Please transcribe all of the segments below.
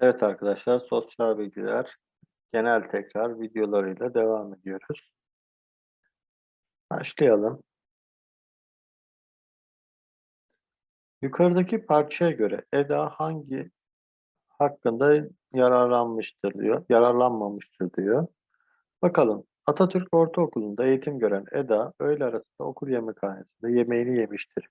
Evet arkadaşlar, sosyal bilgiler genel tekrar videolarıyla devam ediyoruz. Başlayalım. Yukarıdaki parçaya göre Eda hangi hakkında yararlanmıştır diyor, yararlanmamıştır diyor. Bakalım. Atatürk Ortaokulu'nda eğitim gören Eda öğle arasında okul yemekhanesinde yemeğini yemiştir.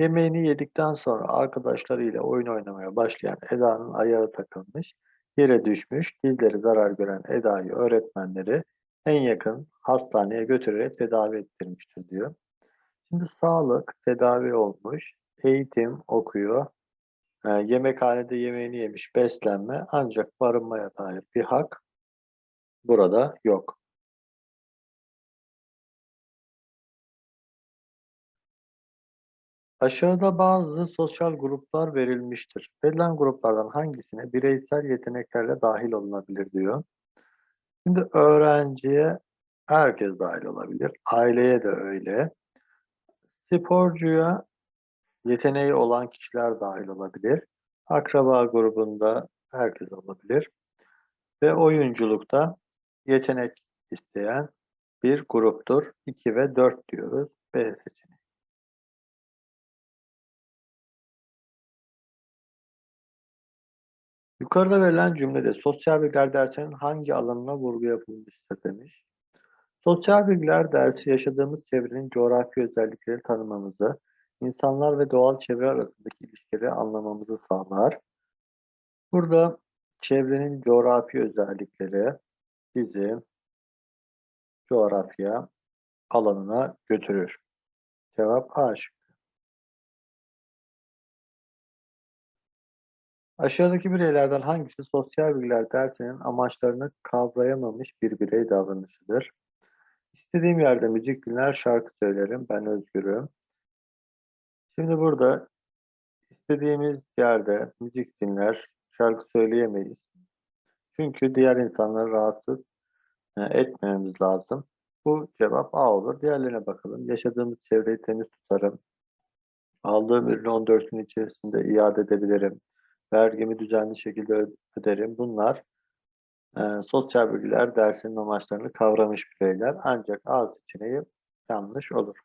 Yemeğini yedikten sonra arkadaşlarıyla oyun oynamaya başlayan Eda'nın ayağı takılmış, yere düşmüş, dizleri zarar gören Eda'yı öğretmenleri en yakın hastaneye götürerek tedavi ettirmiştir diyor. Şimdi sağlık, tedavi olmuş, eğitim okuyor, e, yemekhanede yemeğini yemiş, beslenme ancak barınmaya dair bir hak burada yok. Aşağıda bazı sosyal gruplar verilmiştir. Verilen gruplardan hangisine bireysel yeteneklerle dahil olunabilir diyor. Şimdi öğrenciye herkes dahil olabilir. Aileye de öyle. Sporcuya yeteneği olan kişiler dahil olabilir. Akraba grubunda herkes olabilir. Ve oyunculukta yetenek isteyen bir gruptur. 2 ve 4 diyoruz. B seçeneği. Yukarıda verilen cümlede sosyal bilgiler dersinin hangi alanına vurgu yapılmıştır demiş. Sosyal bilgiler dersi yaşadığımız çevrenin coğrafi özellikleri tanımamızı, insanlar ve doğal çevre arasındaki ilişkileri anlamamızı sağlar. Burada çevrenin coğrafi özellikleri bizi coğrafya alanına götürür. Cevap A Aşağıdaki bireylerden hangisi sosyal bilgiler dersinin amaçlarını kavrayamamış bir birey davranışıdır? İstediğim yerde müzik dinler, şarkı söylerim, ben özgürüm. Şimdi burada istediğimiz yerde müzik dinler, şarkı söyleyemeyiz. Çünkü diğer insanları rahatsız e, etmememiz lazım. Bu cevap A olur. Diğerlerine bakalım. Yaşadığımız çevreyi temiz tutarım. Aldığım ürünü 14 gün içerisinde iade edebilirim. Vergimi düzenli şekilde öderim. Bunlar e, sosyal bilgiler dersinin amaçlarını kavramış bireyler. Ancak A seçeneği yanlış olur.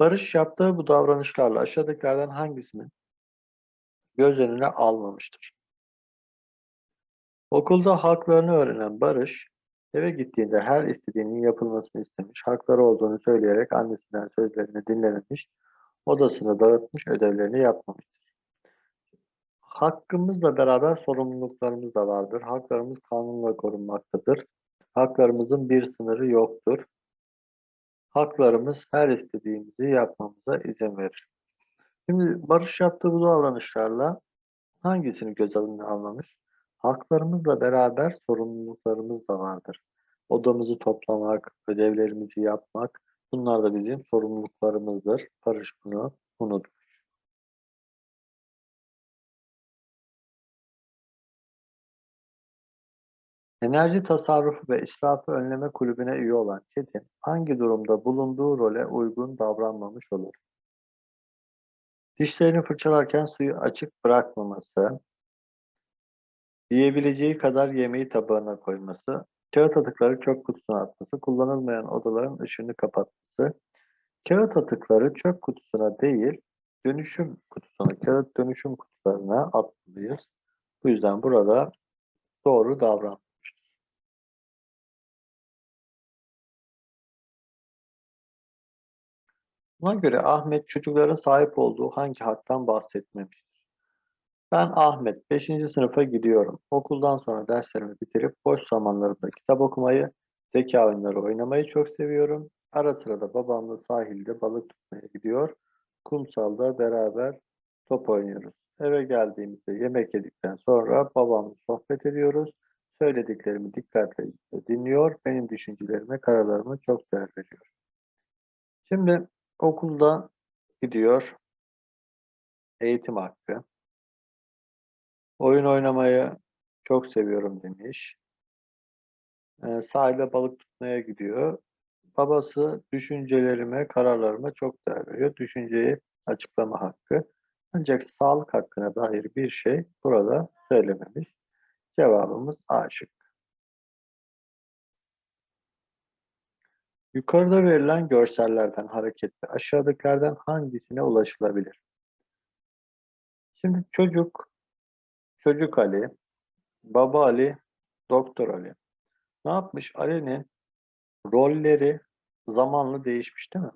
Barış yaptığı bu davranışlarla aşağıdakilerden hangisini göz önüne almamıştır? Okulda haklarını öğrenen Barış, eve gittiğinde her istediğinin yapılmasını istemiş, hakları olduğunu söyleyerek annesinden sözlerini dinlememiş, odasını dağıtmış, ödevlerini yapmamıştır. Hakkımızla beraber sorumluluklarımız da vardır. Haklarımız kanunla korunmaktadır. Haklarımızın bir sınırı yoktur. Haklarımız her istediğimizi yapmamıza izin verir. Şimdi Barış yaptığı bu davranışlarla hangisini göz önüne almamış? Haklarımızla beraber sorumluluklarımız da vardır. Odamızı toplamak, ödevlerimizi yapmak bunlar da bizim sorumluluklarımızdır. Barış bunu unutmuş. Enerji tasarrufu ve israfı önleme kulübüne üye olan Çetin hangi durumda bulunduğu role uygun davranmamış olur? Dişlerini fırçalarken suyu açık bırakmaması, yiyebileceği kadar yemeği tabağına koyması, kağıt atıkları çöp kutusuna atması, kullanılmayan odaların ışığını kapatması, kağıt atıkları çöp kutusuna değil, dönüşüm kutusuna, kağıt dönüşüm kutularına atmalıyız. Bu yüzden burada doğru davran. Buna göre Ahmet çocukların sahip olduğu hangi haktan bahsetmemiştir? Ben Ahmet 5. sınıfa gidiyorum. Okuldan sonra derslerimi bitirip boş zamanlarımda kitap okumayı, zeka oyunları oynamayı çok seviyorum. Ara sıra da babamla sahilde balık tutmaya gidiyor. Kumsalda beraber top oynuyoruz. Eve geldiğimizde yemek yedikten sonra babamla sohbet ediyoruz. Söylediklerimi dikkatle dinliyor. Benim düşüncelerime, kararlarıma çok değer veriyor. Şimdi Okulda gidiyor. Eğitim hakkı. Oyun oynamayı çok seviyorum demiş. Ee, sahilde balık tutmaya gidiyor. Babası düşüncelerime, kararlarıma çok değer veriyor. Düşünceyi açıklama hakkı. Ancak sağlık hakkına dair bir şey burada söylememiş. Cevabımız A şıkkı. Yukarıda verilen görsellerden hareketle aşağıdakilerden hangisine ulaşılabilir? Şimdi çocuk, çocuk Ali, baba Ali, doktor Ali. Ne yapmış? Ali'nin rolleri zamanla değişmiş değil mi?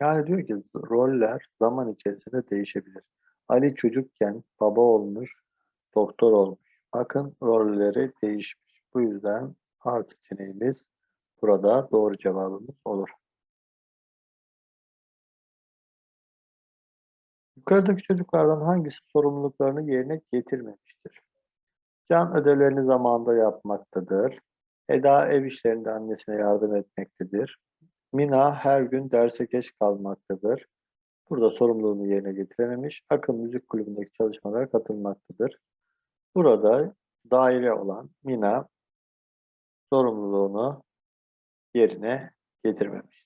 Yani diyor ki roller zaman içerisinde değişebilir. Ali çocukken baba olmuş, doktor olmuş. Bakın rolleri değişmiş. Bu yüzden A seçeneğimiz burada doğru cevabımız olur. Yukarıdaki çocuklardan hangisi sorumluluklarını yerine getirmemiştir? Can ödevlerini zamanında yapmaktadır. Eda ev işlerinde annesine yardım etmektedir. Mina her gün derse geç kalmaktadır. Burada sorumluluğunu yerine getirememiş. Akın Müzik Kulübü'ndeki çalışmalara katılmaktadır. Burada daire olan Mina sorumluluğunu yerine getirmemiştir.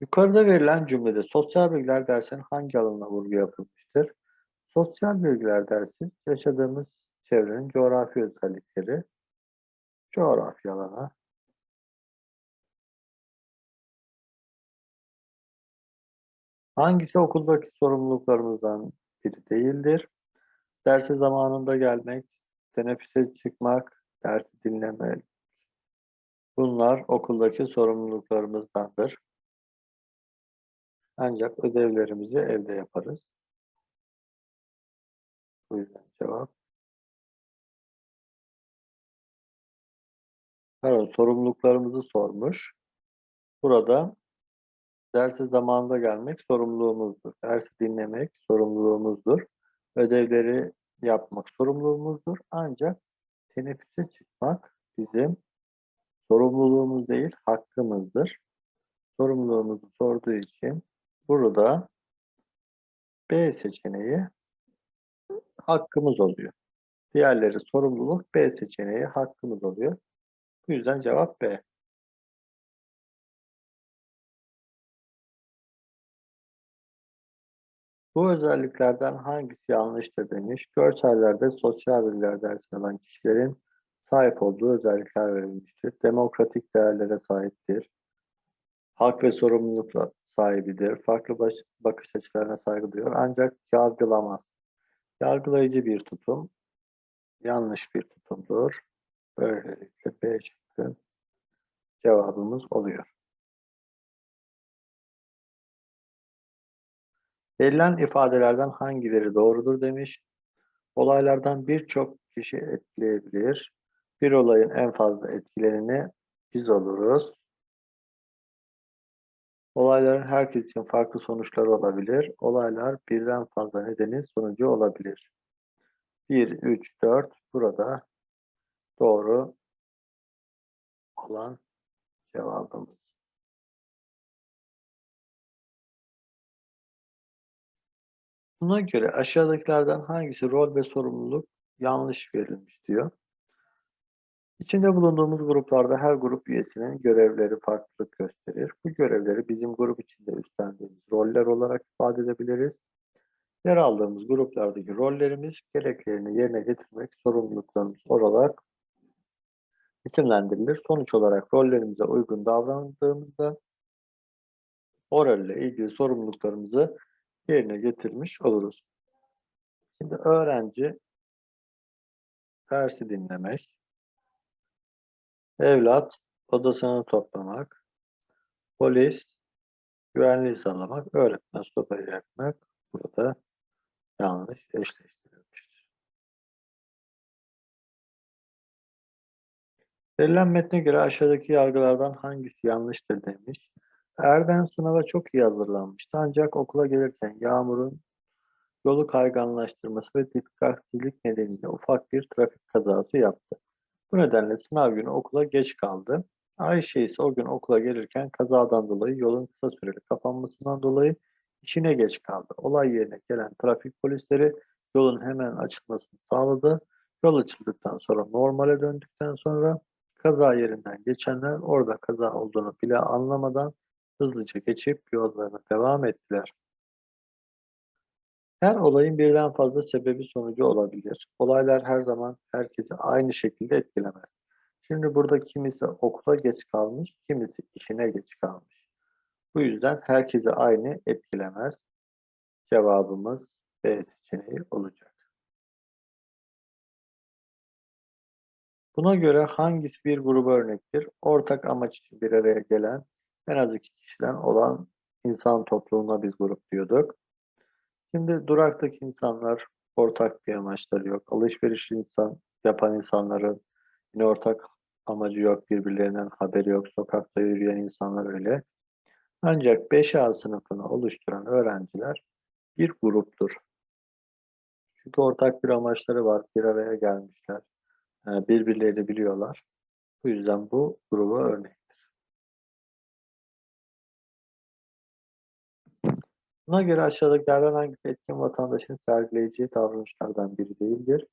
Yukarıda verilen cümlede sosyal bilgiler dersinin hangi alanına vurgu yapılmıştır? Sosyal bilgiler dersi yaşadığımız çevrenin coğrafi özellikleri, coğrafya alanı, Hangisi okuldaki sorumluluklarımızdan biri değildir? Derse zamanında gelmek, teneffüse çıkmak, dersi dinlemek. Bunlar okuldaki sorumluluklarımızdandır. Ancak ödevlerimizi evde yaparız. Bu yüzden cevap. Pardon, sorumluluklarımızı sormuş. Burada derse zamanında gelmek sorumluluğumuzdur. Dersi dinlemek sorumluluğumuzdur. Ödevleri yapmak sorumluluğumuzdur. Ancak teneffüse çıkmak bizim sorumluluğumuz değil, hakkımızdır. Sorumluluğumuzu sorduğu için burada B seçeneği hakkımız oluyor. Diğerleri sorumluluk, B seçeneği hakkımız oluyor. Bu yüzden cevap B. Bu özelliklerden hangisi yanlıştır demiş. Görsellerde sosyal bilgiler dersine alan kişilerin sahip olduğu özellikler verilmiştir. Demokratik değerlere sahiptir. Hak ve sorumlulukla sahibidir. Farklı baş, bakış açılarına saygı duyuyor. Ancak yargılamaz. Yargılayıcı bir tutum. Yanlış bir tutumdur. Böylelikle B şıkkı cevabımız oluyor. Verilen ifadelerden hangileri doğrudur demiş. Olaylardan birçok kişi etkileyebilir. Bir olayın en fazla etkileneni biz oluruz. Olayların herkes için farklı sonuçları olabilir. Olaylar birden fazla nedenin sonucu olabilir. 1, 3, 4 burada doğru olan cevabımız. Buna göre aşağıdakilerden hangisi rol ve sorumluluk yanlış verilmiş diyor. İçinde bulunduğumuz gruplarda her grup üyesinin görevleri farklılık gösterir. Bu görevleri bizim grup içinde üstlendiğimiz roller olarak ifade edebiliriz. Yer aldığımız gruplardaki rollerimiz gereklerini yerine getirmek sorumluluklarımız olarak isimlendirilir. Sonuç olarak rollerimize uygun davrandığımızda o rolle ilgili sorumluluklarımızı yerine getirmiş oluruz. Şimdi öğrenci dersi dinlemek, evlat odasını toplamak, polis güvenliği sağlamak, öğretmen sopayı yakmak burada yanlış eşleştirilmiştir. Verilen metne göre aşağıdaki yargılardan hangisi yanlıştır demiş. Erdem sınava çok iyi hazırlanmıştı ancak okula gelirken Yağmur'un yolu kayganlaştırması ve dikkatsizlik nedeniyle ufak bir trafik kazası yaptı. Bu nedenle sınav günü okula geç kaldı. Ayşe ise o gün okula gelirken kazadan dolayı yolun kısa süreli kapanmasından dolayı işine geç kaldı. Olay yerine gelen trafik polisleri yolun hemen açılmasını sağladı. Yol açıldıktan sonra normale döndükten sonra kaza yerinden geçenler orada kaza olduğunu bile anlamadan hızlıca geçip yollarına devam ettiler. Her olayın birden fazla sebebi sonucu olabilir. Olaylar her zaman herkesi aynı şekilde etkilemez. Şimdi burada kimisi okula geç kalmış, kimisi işine geç kalmış. Bu yüzden herkesi aynı etkilemez. Cevabımız B seçeneği olacak. Buna göre hangisi bir gruba örnektir? Ortak amaç için bir araya gelen en az iki kişiden olan insan topluluğuna biz grup diyorduk. Şimdi duraktaki insanlar ortak bir amaçları yok. Alışveriş insan yapan insanların yine ortak amacı yok, birbirlerinden haberi yok. Sokakta yürüyen insanlar öyle. Ancak 5A sınıfını oluşturan öğrenciler bir gruptur. Çünkü ortak bir amaçları var, bir araya gelmişler, e, birbirlerini biliyorlar. Bu yüzden bu gruba örnektir. Buna göre aşağıdakilerden hangisi etkin vatandaşın sergileyeceği davranışlardan biri değildir?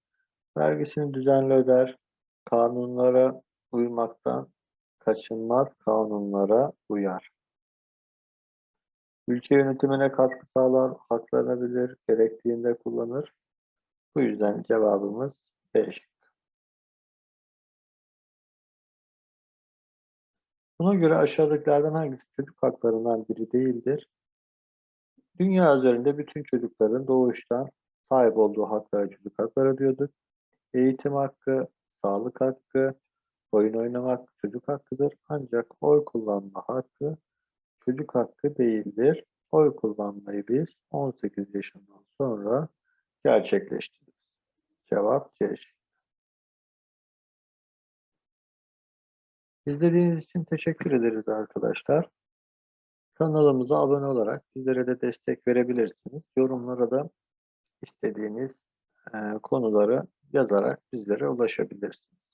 Vergisini düzenli öder, kanunlara uymaktan kaçınmaz, kanunlara uyar. Ülke yönetimine katkı sağlar, haklarını bilir, gerektiğinde kullanır. Bu yüzden cevabımız B şıkkı. Buna göre aşağıdakilerden hangisi çocuk haklarından biri değildir? Dünya üzerinde bütün çocukların doğuştan sahip olduğu haklara çocuk hakları diyorduk. Eğitim hakkı, sağlık hakkı, oyun oynamak çocuk hakkıdır. Ancak oy kullanma hakkı çocuk hakkı değildir. Oy kullanmayı biz 18 yaşından sonra gerçekleştiririz. Cevap C. İzlediğiniz için teşekkür ederiz arkadaşlar. Kanalımıza abone olarak bizlere de destek verebilirsiniz. Yorumlara da istediğiniz konuları yazarak bizlere ulaşabilirsiniz.